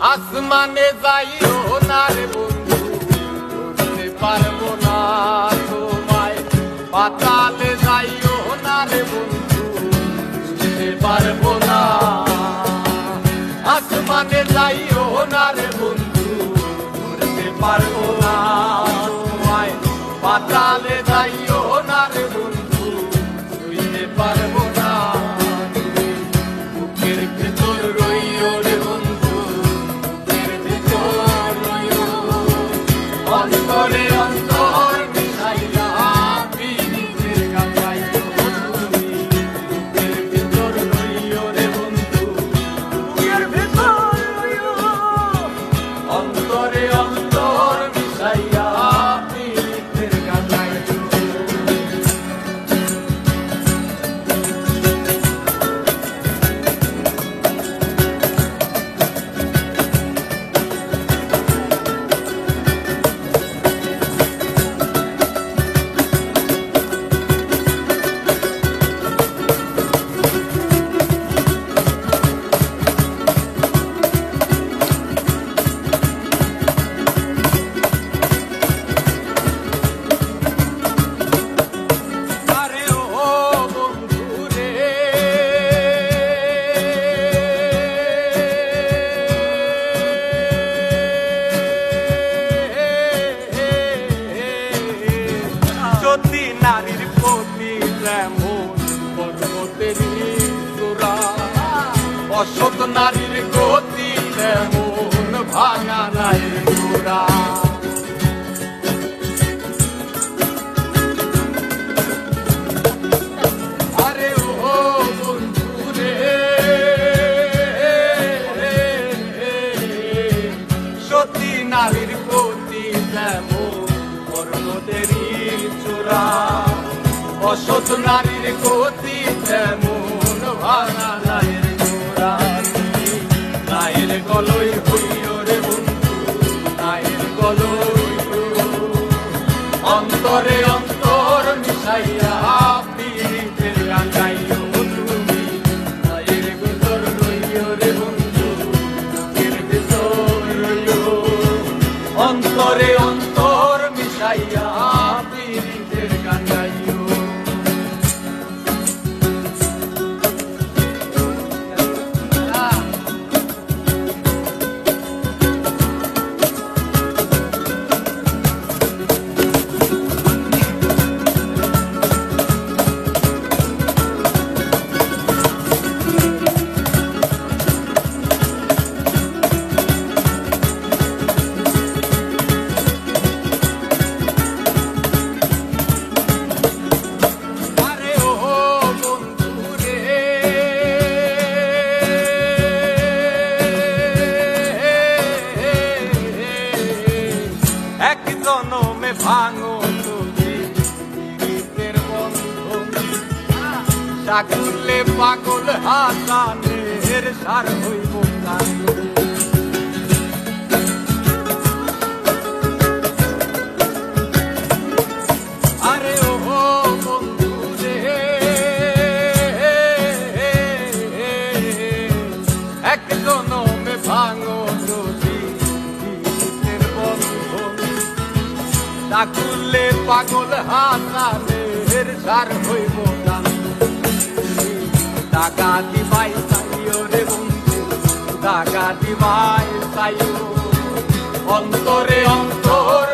আসমানে যাইও না রে বন্ধু ধরতে পারব না তোমায়। পাতালে যাইও না রে বন্ধু ধরতে পারব না। আসমানে যাইও না রে বন্ধু ধরতে পারব না তোমায়। পাতালে যাইও অসৎ নারীর গতি তেমন ভাঙা নারীর যেমন পর্বতেরই চূড়া। অসৎ নারীর গতি তেমন ভাঙো তুমি পীড়িতের বন্ধন পাগল হাসানের সার হইব কান্দন ডাকুলে পাগল হাসানের সার হইব টাকা দিবাই চাইও রে বন্ধু, টাকা দিবাই চাইও। অন্তরে অন্তর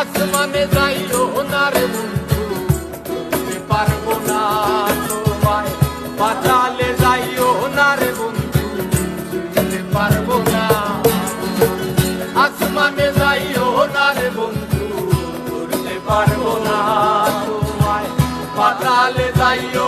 আসমানে যাইও না রে বন্ধু ধরতে পারব না তোমায় পাতালে যাইও না রে বন্ধু ধরতে পারব না আসমানে যাইও না রে বন্ধু ধরতে পারব না তোমায় পাতালে যাইও